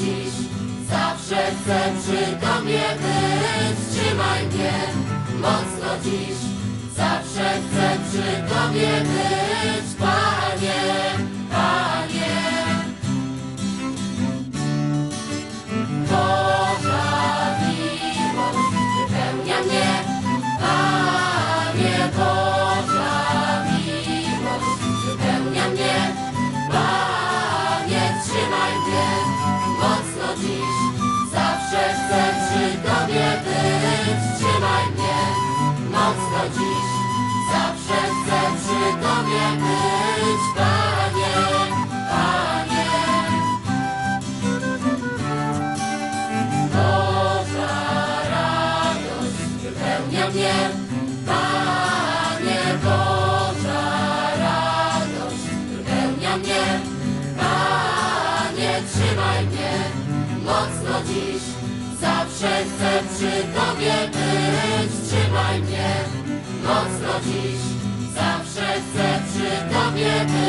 dziś. Zawsze chcę przy Tobie być. Trzymaj mnie mocno dziś. Zawsze chcę przy Tobie być. mocno dziś. Zawsze chcę przy Tobie być. Trzymaj mnie. Mocno dziś. Zawsze chcę przy Tobie być.